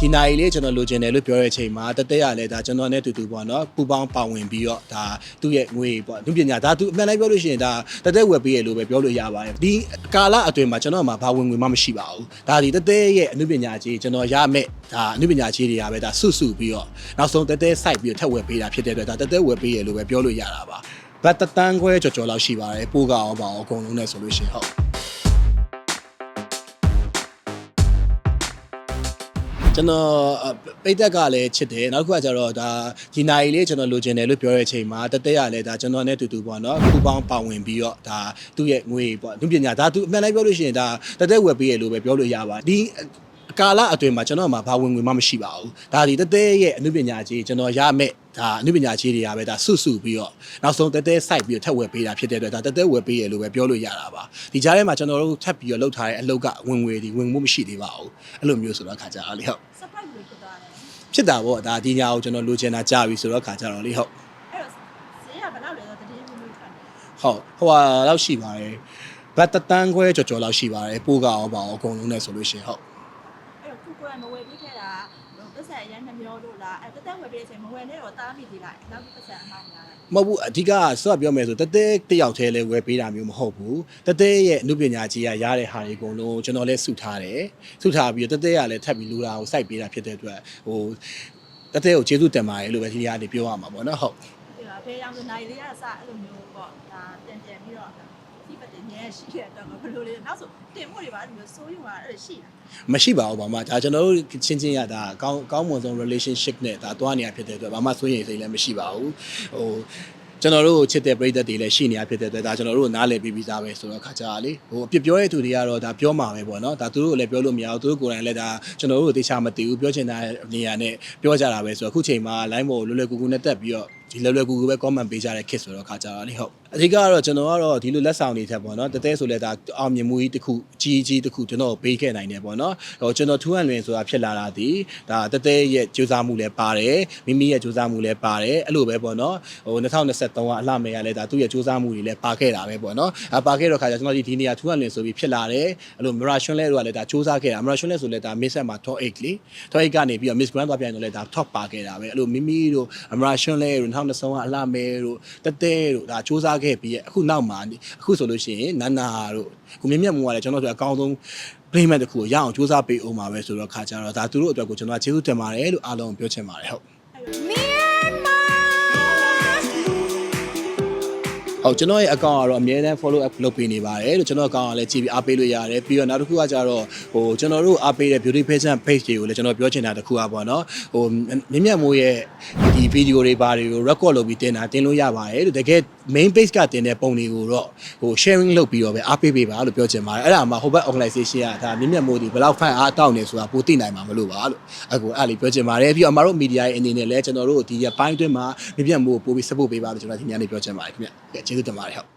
ဒီနိုင်လေးကျွန်တော်လိုချင်တယ်လို့ပြောတဲ့အချိန်မှာတသက်ရလဲဒါကျွန်တော်နဲ့တူတူပေါ့နော်ပူပေါင်းပါဝင်ပြီးတော့ဒါသူ့ရဲ့ငွေပေါ့သူပညာဒါသူအမှန်တိုင်းပြောလို့ရှိရင်ဒါတသက်ဝယ်ပေးရလို့ပဲပြောလို့ရပါတယ်ဒီကာလအတွင်းမှာကျွန်တော်မှာဘာဝင်ငွေမှမရှိပါဘူးဒါဒီတသက်ရဲ့အမှုပညာကြီးကျွန်တော်ရမယ်ဒါအမှုပညာကြီးတွေကပဲဒါစုစုပြီးတော့နောက်ဆုံးတသက်စိုက်ပြီးတော့ထက်ဝယ်ပေးတာဖြစ်တဲ့အတွက်ဒါတသက်ဝယ်ပေးရလို့ပဲပြောလို့ရတာပါဘတ်တတန်းခွဲကြော်ကြော်လောက်ရှိပါတယ်ပိုးကအောင်ပါအောင်အကုန်လုံးနဲ့ဆိုလို့ရှိရင်ဟုတ် ကျွန်တော်အပိတ်သက်ကလည်းချစ်တယ်နောက်တစ်ခုကကျတော့ဒါဒီနိုင်လေးကျွန်တော်လိုချင်တယ်လို့ပြောတဲ့အချိန်မှာတသက်ရလဲဒါကျွန်တော်နဲ့တူတူပေါ့နော်ပူပေါင်းပါဝင်ပြီးတော့ဒါသူ့ရဲ့ငွေပေါ့သူပညာဒါသူအမှန်တိုင်းပြောလို့ရှိရင်ဒါတသက်ဝယ်ပေးရလို့ပဲပြောလို့ရပါဒီကာလအတွင်းမှာကျွန်တော်မှာဘာဝင်ငွေမှမရှိပါဘူးဒါဒီတသက်ရဲ့အမှုပညာကြီးကျွန်တော်ရမယ် ဒါအမှုပညာကြီးတွေကပဲဒါစုစုပြီးတော့နောက်ဆုံးတသက်စိုက်ပြီးတော့ထက်ဝယ်ပေးတာဖြစ်တဲ့အတွက်ဒါတသက်ဝယ်ပေးရလို့ပဲပြောလို့ရတာပါဒီကြားထဲမှာကျွန်တော်တို့ထပ်ပြီးတော့လုပ်ထားတဲ့အလုပ်ကဝင်ငွေဒီဝင်မှုမရှိသေးပါဘူးအဲ့လိုမျိုးဆိုတော့ခါကြတာလေဟုတ် surprise လို့ဖြစ်သွားတယ်ဖြစ်တာပေါ့ဒါဒီညာကိုကျွန်တော်လိုချင်တာကြာပြီဆိုတော့ခါကြတော့လေဟုတ်အဲ့တော့ဈေးကဘယ်လောက်လဲဆိုတော့တတိယမျိုးမျိုးထွက်တယ်ဟုတ်ဟိုဟာလောက်ရှိပါတယ်ဘတ်တတန်းခွဲကြော်ကြော်လောက်ရှိပါတယ်ပိုးကအောင်ပါအောင်အကုန်လုံးနဲ့ဆိုလို့ရှိရင်ဟုတ်အဲ့တော့ခုကိုယ်ကမဝယ်ပြီးခဲ့တာဟိုပတ်စံ အရင်နှမျောလို့လားအဲ့တက်တက်ဝယ်ပြီးတဲ့အချိန်မဝယ်နဲ့တော့တားမိသေးလားနောက်ပတ်စံအမှောင်းများတယ်မဟုတ်ဘူးအဓိကဆော့ပြောမယ်ဆိုတသက်တယောက်တည်းလဲဝယ်ပေးတာမျိုးမဟုတ်ဘူးတသက်ရဲ့အမှုပညာကြီးကရတဲ့ဟာတွေအကုန်လုံးကျွန်တော်လဲစုထားတယ်စုထားပြီးတော့တသက်ရလဲထပ်ပြီးလူတာကိုစိုက်ပေးတာဖြစ်တဲ့အတွက်ဟိုတသက်ကိုကျေးဇူးတင်ပါတယ်လို့ပဲဒီနေရာနေပြောရမှာပေါ့နော်ဟုတ်ဒီမှာဖေးရောင်ဆိုနိုင်လေးကစအဲ့လိုမျိုးပေါ့ဒါပြန်ပြန်ပြီးတော့ ဒီပတ်တင်ရဲရှိတဲ့အတွက်ဘယ်လိုလဲနောက်ဆိုတင်မှုတွေပါအဲ့လိုမျိုးစိုးရုံကအဲ့လိုရှိတာမရှိပါဘူးဘာမှဒါကျွန်တော်တို့ချင်းချင်းရတာအကောင်းအကောင်းမွန်ဆုံး relationship နဲ့ဒါတွားနေရဖြစ်တဲ့အတွက်ဘာမှစိုးရိမ်စိတ်လည်းမရှိပါဘူးဟိုကျွန်တော်တို့ချစ်တဲ့ပရိသတ်တွေလည်းရှိနေရဖြစ်တဲ့အတွက်ဒါကျွန်တော်တို့နားလည်ပြီးပြီးသားပဲဆိုတော့ခါကြတာလေဟိုအပြစ်ပြောတဲ့သူတွေကတော့ဒါပြောမှာပဲပေါ့နော်ဒါသူတို့ကိုလည်းပြောလို့မရဘူးသူတို့ကိုယ်တိုင်လည်းဒါကျွန်တော်တို့ကိုသိချမသိဘူးပြောချင်တဲ့နေရာနဲ့ပြောကြတာပဲဆိုတော့အခုချိန်မှာ line ပေါ်လွယ်လွယ်ကူကူနဲ့တက်ပြီးတော့ဒီလွယ်လွယ်ကူကူပဲ comment ပေးကြတဲ့ kit ဆိုတော့ခါကြတာလေဟုတ်အဓိကကတော့ကျွန်တော်ကတော့ဒီလိုလက်ဆောင်တွေထက်ပေါ့နော်တသေးဆိုလဲဒါအောင်မြင်မှုကြီးတစ်ခုအကြီးကြီးတစ်ခုကျွန်တော်ပေးခဲ့နိုင်တယ်ပေါ့နော်ဟိုကျွန်တော်ထူးဟန်လွင်ဆိုတာဖြစ်လာတာဒီဒါတသေးရဲ့ကြိုးစားမှုလည်းပါတယ်မိမိရဲ့ကြိုးစားမှုလည်းပါတယ်အဲ့လိုပဲပေါ့နော်ဟို2023ကအလှမယ်ရလဲဒါသူ့ရဲ့ကြိုးစားမှုတွေလည်းပါခဲ့တာပဲပေါ့နော်အပါခဲ့တော့ခါကျကျွန်တော်ဒီဒီနေရာထူးဟန်လွင်ဆိုပြီးဖြစ်လာတယ်အဲ့လို Mirashon လဲတို့ကလည်းဒါကြိုးစားခဲ့တာ Mirashon လဲဆိုလဲဒါ Miss မှာ top 8လေ top 8ကနေပြီးတော့ Miss Grand သွားပြန်တော့လဲဒါ top ပါခဲ့တာပဲအဲ့လိုမိမိတို့ Mirashon လဲတို့2023ကအလှမယ်တို့တသေးတို့ဒါကြိုးစားခဲ့ပြီးရဲ့အခုနောက်မှာအခုဆိုလို့ရှိရင်နန္နာတို့ကိုမြင့်မြတ်မိုးကလည်းကျွန်တော်တို့အကောင်းဆုံး playmat တစ်ခုကိုရအောင်စူးစမ်းပေးအောင်ပါပဲဆိုတော့ခါကြတော့ဒါသူတို့အတွက်ကိုကျွန်တော်ကကျေးဇူးတင်ပါတယ်လို့အားလုံးပြောချင်ပါတယ်ဟုတ်ဟုတ်ကျွန်တော်ရဲ့ account ကတော့အများတန်း follow up လုပ်ပေးနေပါတယ်လို့ကျွန်တော် account ကလည်းကြည့်ပြီးအားပေးလို့ရတယ်ပြီးတော့နောက်တစ်ခုကကြတော့ဟိုကျွန်တော်တို့အားပေးတဲ့ beauty fashion page တွေကိုလည်းကျွန်တော်ပြောချင်တာတစ်ခုอ่ะပေါ့နော်ဟိုမြင့်မြတ်မိုးရဲ့ဒီ video တွေဘာတွေကို record လုပ်ပြီးတင်တာတင်လို့ရပါတယ်လို့တကယ် main page ကတင်တဲ့ပုံတွေကိုတော့ဟို sharing လုပ်ပြီးတော့ပဲအားပေးပေးပါလို့ပြောချင်ပါတယ်အဲ့ဒါမှဟိုဘက် organization ကဒါမြင့်မြတ်မိုးဒီဘယ်လောက် fan အားတောက်နေဆိုတာပိုသိနိုင်မှာမလို့ပါလို့အခုအဲ့လေးပြောချင်ပါတယ်ပြီးတော့အမတို့ media ရဲ့အနေနဲ့လည်းကျွန်တော်တို့ဒီပိုင်းအတွင်းမှာမြင့်မြတ်မိုးကိုပို့ပြီး support ပေးပါလို့ကျွန်တော်ဒီညနေပြောချင်ပါတယ်ခင်ဗျကျေးဇူးတင်ပါတယ်ဟုတ်